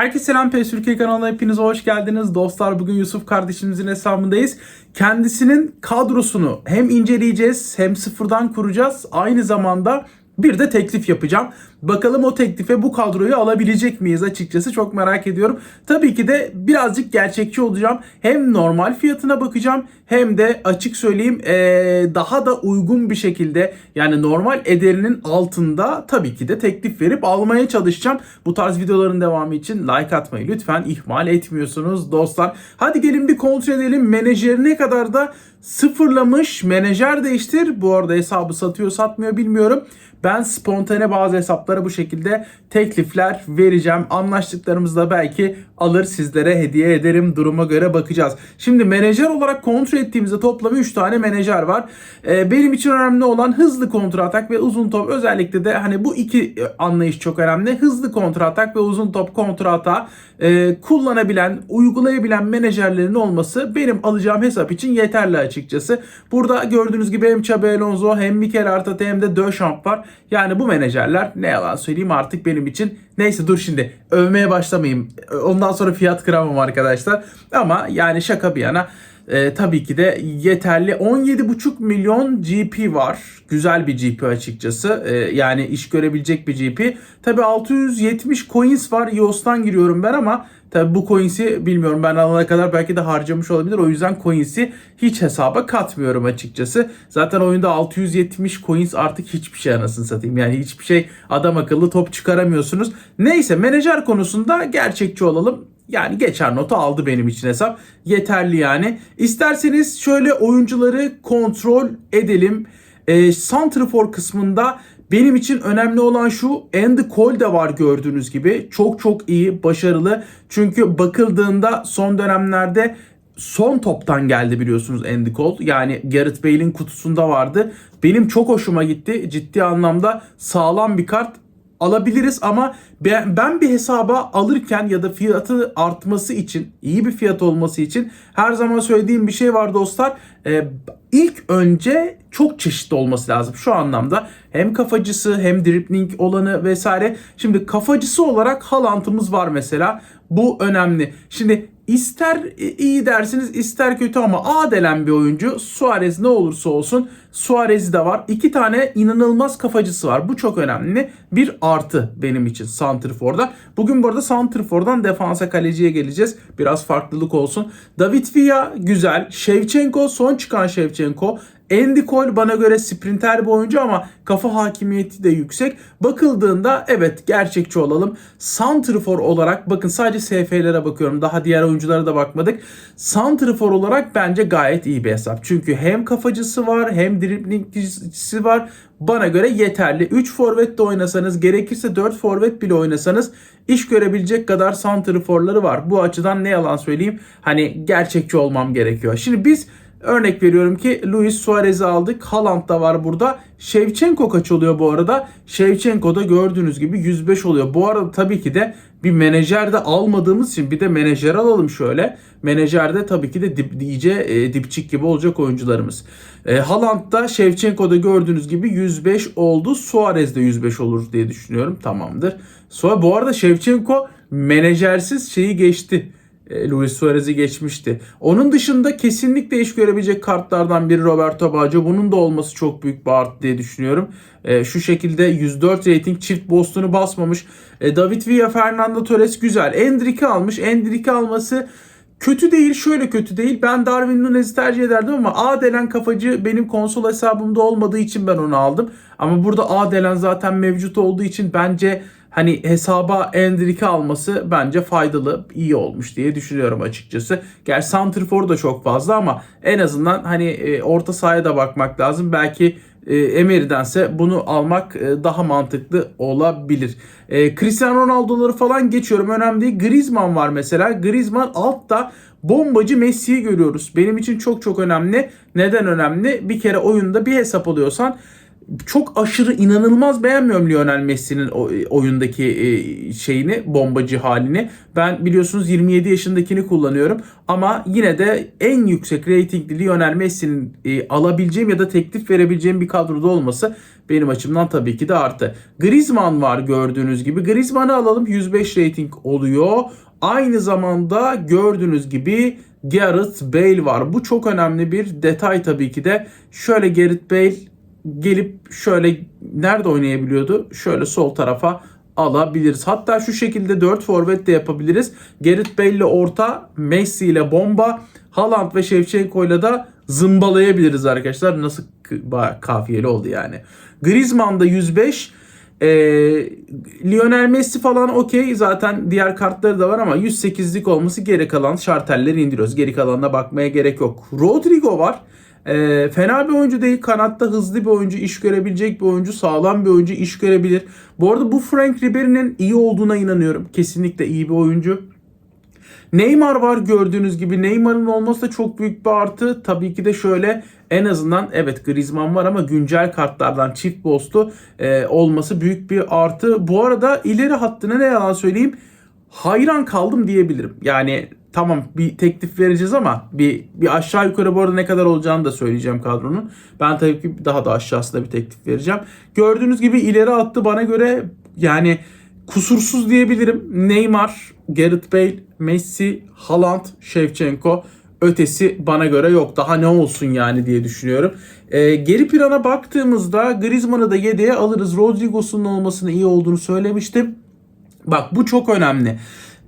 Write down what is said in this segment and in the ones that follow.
Herkese selam PES Türkiye kanalına hepiniz hoş geldiniz. Dostlar bugün Yusuf kardeşimizin hesabındayız. Kendisinin kadrosunu hem inceleyeceğiz hem sıfırdan kuracağız. Aynı zamanda bir de teklif yapacağım. Bakalım o teklife bu kadroyu alabilecek miyiz açıkçası çok merak ediyorum. Tabii ki de birazcık gerçekçi olacağım. Hem normal fiyatına bakacağım hem de açık söyleyeyim ee, daha da uygun bir şekilde yani normal ederinin altında tabii ki de teklif verip almaya çalışacağım. Bu tarz videoların devamı için like atmayı lütfen ihmal etmiyorsunuz dostlar. Hadi gelin bir kontrol edelim menajeri ne kadar da sıfırlamış menajer değiştir. Bu arada hesabı satıyor satmıyor bilmiyorum. Ben spontane bazı hesaplara bu şekilde teklifler vereceğim. Anlaştıklarımızda belki alır sizlere hediye ederim. Duruma göre bakacağız. Şimdi menajer olarak kontrol ettiğimizde toplam 3 tane menajer var. Ee, benim için önemli olan hızlı kontra atak ve uzun top. Özellikle de hani bu iki anlayış çok önemli. Hızlı kontra atak ve uzun top kontra atağı e, kullanabilen, uygulayabilen menajerlerin olması benim alacağım hesap için yeterli açıkçası. Burada gördüğünüz gibi hem Xabi Alonso hem Mikel Arteta hem de Deschamps var. Yani bu menajerler ne yalan söyleyeyim artık benim için. Neyse dur şimdi övmeye başlamayayım. Ondan sonra fiyat kıramam arkadaşlar. Ama yani şaka bir yana e, tabii ki de yeterli. 17,5 milyon GP var. Güzel bir GP açıkçası. E, yani iş görebilecek bir GP. Tabii 670 coins var. EOS'tan giriyorum ben ama Tabi bu coins'i bilmiyorum ben alana kadar belki de harcamış olabilir. O yüzden coins'i hiç hesaba katmıyorum açıkçası. Zaten oyunda 670 coins artık hiçbir şey anasını satayım. Yani hiçbir şey adam akıllı top çıkaramıyorsunuz. Neyse menajer konusunda gerçekçi olalım. Yani geçer notu aldı benim için hesap. Yeterli yani. İsterseniz şöyle oyuncuları kontrol edelim. E, Santrafor kısmında benim için önemli olan şu Andy Cole de var gördüğünüz gibi. Çok çok iyi, başarılı. Çünkü bakıldığında son dönemlerde son toptan geldi biliyorsunuz Andy Cole. Yani Gareth Bale'in kutusunda vardı. Benim çok hoşuma gitti. Ciddi anlamda sağlam bir kart alabiliriz ama ben, ben bir hesaba alırken ya da fiyatı artması için, iyi bir fiyat olması için her zaman söylediğim bir şey var dostlar. Ee, ilk önce çok çeşitli olması lazım şu anlamda. Hem kafacısı hem dribbling olanı vesaire. Şimdi kafacısı olarak Haaland'ımız var mesela. Bu önemli. Şimdi ister iyi dersiniz ister kötü ama A delen bir oyuncu Suarez ne olursa olsun Suarez'i de var. İki tane inanılmaz kafacısı var. Bu çok önemli. Bir artı benim için Santrfor'da. Bugün bu arada Santrfor'dan defansa kaleciye geleceğiz. Biraz farklılık olsun. David Villa güzel. Shevchenko son çıkan Shevchenko. Andy Cole bana göre sprinter bir oyuncu ama kafa hakimiyeti de yüksek. Bakıldığında evet gerçekçi olalım. Santrfor olarak bakın sadece SF'lere bakıyorum. Daha diğer oyunculara da bakmadık. Santrfor olarak bence gayet iyi bir hesap. Çünkü hem kafacısı var hem driblingcisi var. Bana göre yeterli. 3 forvet de oynasanız gerekirse 4 forvet bile oynasanız iş görebilecek kadar santrforları var. Bu açıdan ne yalan söyleyeyim hani gerçekçi olmam gerekiyor. Şimdi biz Örnek veriyorum ki Luis Suarez'i aldık. Haaland da var burada. Shevchenko kaç oluyor bu arada? Shevchenko da gördüğünüz gibi 105 oluyor. Bu arada tabii ki de bir menajer de almadığımız için bir de menajer alalım şöyle. Menajerde tabii ki de dip, iyice e, dipçik gibi olacak oyuncularımız. E, Haaland'da Shevchenko'da gördüğünüz gibi 105 oldu. Suarez de 105 olur diye düşünüyorum. Tamamdır. Sonra bu arada Shevchenko menajersiz şeyi geçti. E, Luis Suarez'i geçmişti. Onun dışında kesinlikle iş görebilecek kartlardan biri Roberto Baggio. Bunun da olması çok büyük bir artı diye düşünüyorum. E, şu şekilde 104 rating çift Boston'u basmamış. E, David Villa, Fernando Torres güzel. Endrick'i almış. Endrick'i alması kötü değil, şöyle kötü değil. Ben Darwin Nunez'i tercih ederdim ama A delen kafacı benim konsol hesabımda olmadığı için ben onu aldım. Ama burada A delen zaten mevcut olduğu için bence hani hesaba Endrick'i alması bence faydalı, iyi olmuş diye düşünüyorum açıkçası. Gerçi Santrfor da çok fazla ama en azından hani e, orta sahaya da bakmak lazım. Belki e, Emery'dense bunu almak e, daha mantıklı olabilir. E, Cristiano Ronaldo'ları falan geçiyorum. Önemli değil. Griezmann var mesela. Griezmann altta bombacı Messi'yi görüyoruz. Benim için çok çok önemli. Neden önemli? Bir kere oyunda bir hesap alıyorsan çok aşırı inanılmaz beğenmiyorum Lionel Messi'nin o- oyundaki e, şeyini, bombacı halini. Ben biliyorsunuz 27 yaşındakini kullanıyorum ama yine de en yüksek reytingli Lionel Messi'nin e, alabileceğim ya da teklif verebileceğim bir kadroda olması benim açımdan tabii ki de artı. Griezmann var gördüğünüz gibi. Griezmann'ı alalım 105 rating oluyor. Aynı zamanda gördüğünüz gibi Gareth Bale var. Bu çok önemli bir detay tabii ki de. Şöyle Gareth Bale gelip şöyle nerede oynayabiliyordu? Şöyle sol tarafa alabiliriz. Hatta şu şekilde 4 forvet de yapabiliriz. Gareth Bale ile orta, Messi ile bomba, Haaland ve Shevchenko ile de zımbalayabiliriz arkadaşlar. Nasıl kafiyeli oldu yani. Griezmann da 105. Ee, Lionel Messi falan okey zaten diğer kartları da var ama 108'lik olması geri kalan şartelleri indiriyoruz. Geri kalanına bakmaya gerek yok. Rodrigo var. Ee, fena bir oyuncu değil. Kanatta hızlı bir oyuncu, iş görebilecek bir oyuncu, sağlam bir oyuncu, iş görebilir. Bu arada bu Frank Ribery'nin iyi olduğuna inanıyorum. Kesinlikle iyi bir oyuncu. Neymar var gördüğünüz gibi. Neymar'ın olması da çok büyük bir artı. Tabii ki de şöyle en azından evet Griezmann var ama güncel kartlardan çift boss'lu e, olması büyük bir artı. Bu arada ileri hattına ne yalan söyleyeyim hayran kaldım diyebilirim. Yani tamam bir teklif vereceğiz ama bir bir aşağı yukarı bu arada ne kadar olacağını da söyleyeceğim kadronun. Ben tabii ki daha da aşağısında bir teklif vereceğim. Gördüğünüz gibi ileri attı bana göre yani kusursuz diyebilirim. Neymar, Gareth Bale, Messi, Haaland, Shevchenko ötesi bana göre yok. Daha ne olsun yani diye düşünüyorum. Ee, geri plana baktığımızda Griezmann'ı da yedeğe alırız. Rodrigo'sunun olmasının iyi olduğunu söylemiştim. Bak bu çok önemli.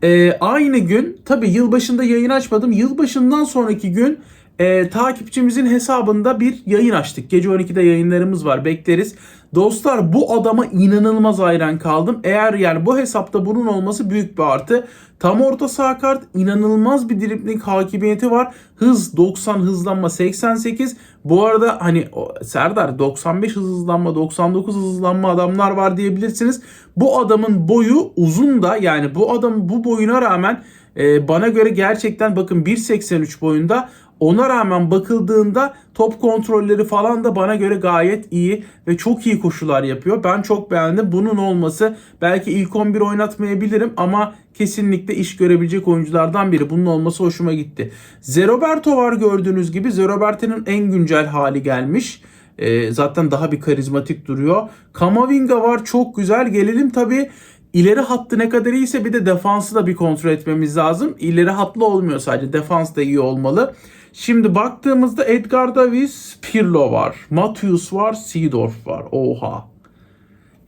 Ee, aynı gün tabi yılbaşında yayın açmadım. Yılbaşından sonraki gün e, takipçimizin hesabında bir yayın açtık. Gece 12'de yayınlarımız var bekleriz. Dostlar bu adama inanılmaz hayran kaldım. Eğer yani bu hesapta bunun olması büyük bir artı. Tam orta saha kart inanılmaz bir dribling hakimiyeti var. Hız 90 hızlanma 88. Bu arada hani Serdar 95 hız hızlanma 99 hız hızlanma adamlar var diyebilirsiniz. Bu adamın boyu uzun da yani bu adamın bu boyuna rağmen e, bana göre gerçekten bakın 1.83 boyunda ona rağmen bakıldığında top kontrolleri falan da bana göre gayet iyi ve çok iyi koşular yapıyor. Ben çok beğendim. Bunun olması belki ilk 11 oynatmayabilirim ama kesinlikle iş görebilecek oyunculardan biri. Bunun olması hoşuma gitti. Zeroberto var gördüğünüz gibi. Zeroberto'nun en güncel hali gelmiş. Ee, zaten daha bir karizmatik duruyor. Kamavinga var çok güzel. Gelelim tabii ileri hattı ne kadar iyiyse bir de defansı da bir kontrol etmemiz lazım. İleri hatlı olmuyor sadece. Defans da iyi olmalı. Şimdi baktığımızda Edgar Davis, Pirlo var. Matthews var, Seedorf var. Oha.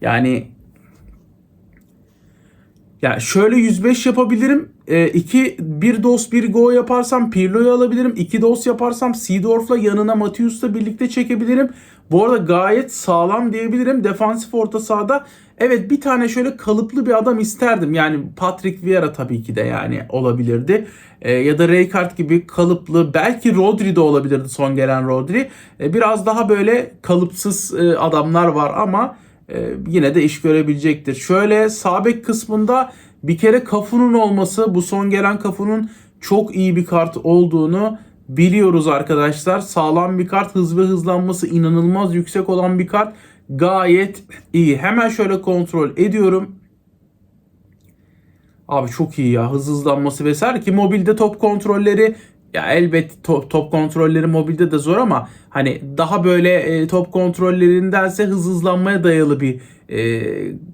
Yani ya şöyle 105 yapabilirim. 2 bir dos bir go yaparsam Pirlo'yu alabilirim. 2 dos yaparsam Seedorf'la yanına Matthews'la birlikte çekebilirim. Bu arada gayet sağlam diyebilirim. Defansif orta sahada evet bir tane şöyle kalıplı bir adam isterdim. Yani Patrick Vieira tabii ki de yani olabilirdi. E, ya da Rijkaard gibi kalıplı belki Rodri de olabilirdi son gelen Rodri. E, biraz daha böyle kalıpsız e, adamlar var ama e, yine de iş görebilecektir. Şöyle sağ bek kısmında bir kere Kafu'nun olması bu son gelen Kafu'nun çok iyi bir kart olduğunu biliyoruz arkadaşlar. Sağlam bir kart hız ve hızlanması inanılmaz yüksek olan bir kart. Gayet iyi. Hemen şöyle kontrol ediyorum. Abi çok iyi ya hız hızlanması vesaire ki mobilde top kontrolleri ya elbet top, top kontrolleri mobilde de zor ama hani daha böyle e, top kontrollerindense hız hızlanmaya dayalı bir e,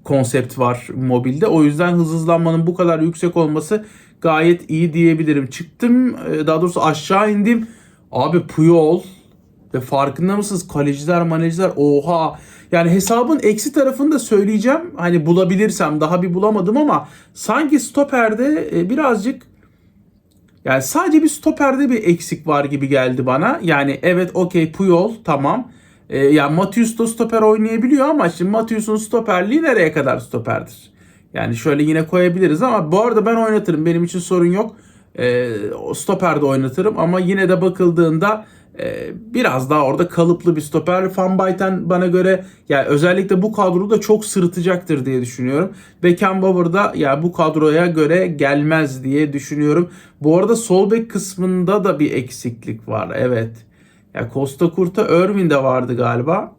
konsept var mobilde. O yüzden hız hızlanmanın bu kadar yüksek olması gayet iyi diyebilirim. Çıktım e, daha doğrusu aşağı indim. Abi Puyol ve farkında mısınız? Kaleciler maneciler oha. Yani hesabın eksi tarafını da söyleyeceğim. Hani bulabilirsem daha bir bulamadım ama sanki stoperde e, birazcık yani sadece bir stoperde bir eksik var gibi geldi bana. Yani evet okey Puyol tamam. E, yani Matius da stoper oynayabiliyor ama şimdi Matius'un stoperliği nereye kadar stoperdir? Yani şöyle yine koyabiliriz ama bu arada ben oynatırım. Benim için sorun yok. E, stoperde oynatırım ama yine de bakıldığında biraz daha orada kalıplı bir stoper. Van Bayten bana göre yani özellikle bu kadroda da çok sırıtacaktır diye düşünüyorum. Beckenbauer da ya bu kadroya göre gelmez diye düşünüyorum. Bu arada sol bek kısmında da bir eksiklik var. Evet. Ya Costa Curta Irvin de vardı galiba.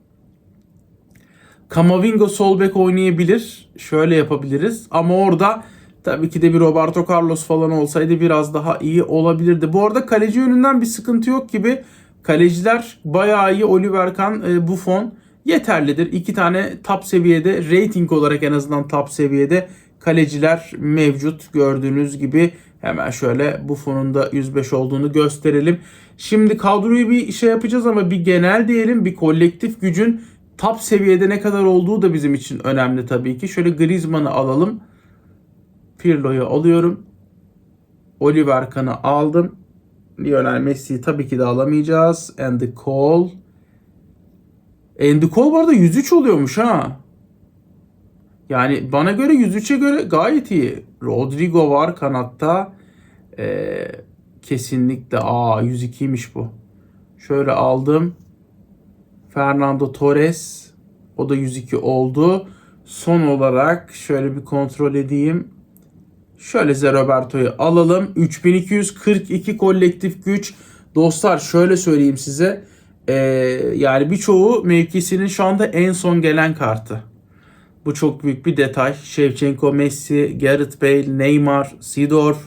Camavinga sol bek oynayabilir. Şöyle yapabiliriz. Ama orada tabii ki de bir Roberto Carlos falan olsaydı biraz daha iyi olabilirdi. Bu arada kaleci yönünden bir sıkıntı yok gibi. Kaleciler bayağı iyi. Oliver Kahn, e, Buffon yeterlidir. İki tane top seviyede rating olarak en azından top seviyede kaleciler mevcut gördüğünüz gibi. Hemen şöyle Buffon'un da 105 olduğunu gösterelim. Şimdi kadroyu bir şey yapacağız ama bir genel diyelim bir kolektif gücün top seviyede ne kadar olduğu da bizim için önemli tabii ki. Şöyle Griezmann'ı alalım. Pirlo'yu alıyorum. Oliver Kahn'ı aldım. Lionel Messi'yi tabii ki de alamayacağız. Andy Cole. Andy Cole bu arada 103 oluyormuş ha. Yani bana göre 103'e göre gayet iyi. Rodrigo var kanatta. Ee, kesinlikle aa 102'ymiş bu. Şöyle aldım. Fernando Torres. O da 102 oldu. Son olarak şöyle bir kontrol edeyim. Şöyle size Roberto'yu alalım. 3242 kolektif güç. Dostlar şöyle söyleyeyim size. Ee, yani birçoğu mevkisinin şu anda en son gelen kartı. Bu çok büyük bir detay. Shevchenko, Messi, Gareth Bale, Neymar, Sidorf,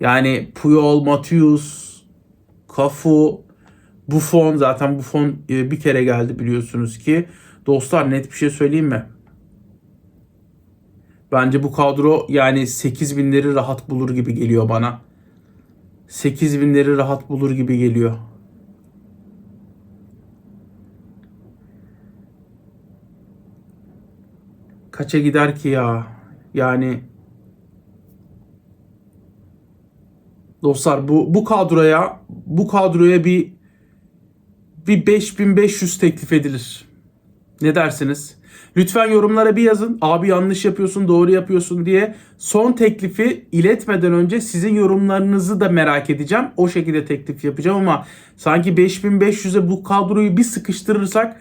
yani Puyol, Matius, Cafu, Buffon zaten Buffon e, bir kere geldi biliyorsunuz ki. Dostlar net bir şey söyleyeyim mi? Bence bu kadro yani 8000'leri rahat bulur gibi geliyor bana. 8000'leri rahat bulur gibi geliyor. Kaça gider ki ya? Yani dostlar bu bu kadroya bu kadroya bir bir 5500 teklif edilir. Ne dersiniz? Lütfen yorumlara bir yazın. Abi yanlış yapıyorsun, doğru yapıyorsun diye. Son teklifi iletmeden önce sizin yorumlarınızı da merak edeceğim. O şekilde teklif yapacağım ama sanki 5500'e bu kadroyu bir sıkıştırırsak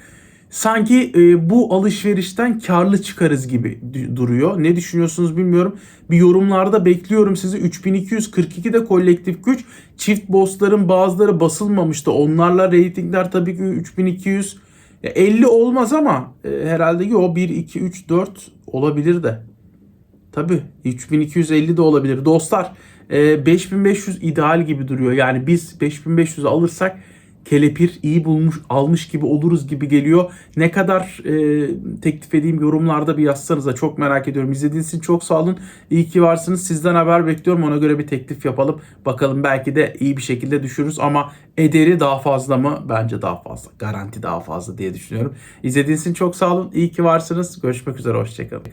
sanki e, bu alışverişten karlı çıkarız gibi du- duruyor. Ne düşünüyorsunuz bilmiyorum. Bir yorumlarda bekliyorum sizi. 3242 de kolektif güç. Çift bossların bazıları basılmamıştı. Onlarla reytingler tabii ki 3200. Ya 50 olmaz ama e, herhalde ki o 1, 2, 3, 4 olabilir de. Tabii 3250 de olabilir. Dostlar e, 5500 ideal gibi duruyor. Yani biz 5500 alırsak kelepir iyi bulmuş almış gibi oluruz gibi geliyor. Ne kadar e, teklif edeyim yorumlarda bir yazsanız da çok merak ediyorum. İzlediğiniz için çok sağ olun. İyi ki varsınız. Sizden haber bekliyorum. Ona göre bir teklif yapalım. Bakalım belki de iyi bir şekilde düşürürüz ama ederi daha fazla mı? Bence daha fazla. Garanti daha fazla diye düşünüyorum. İzlediğiniz için çok sağ olun. İyi ki varsınız. Görüşmek üzere. Hoşçakalın.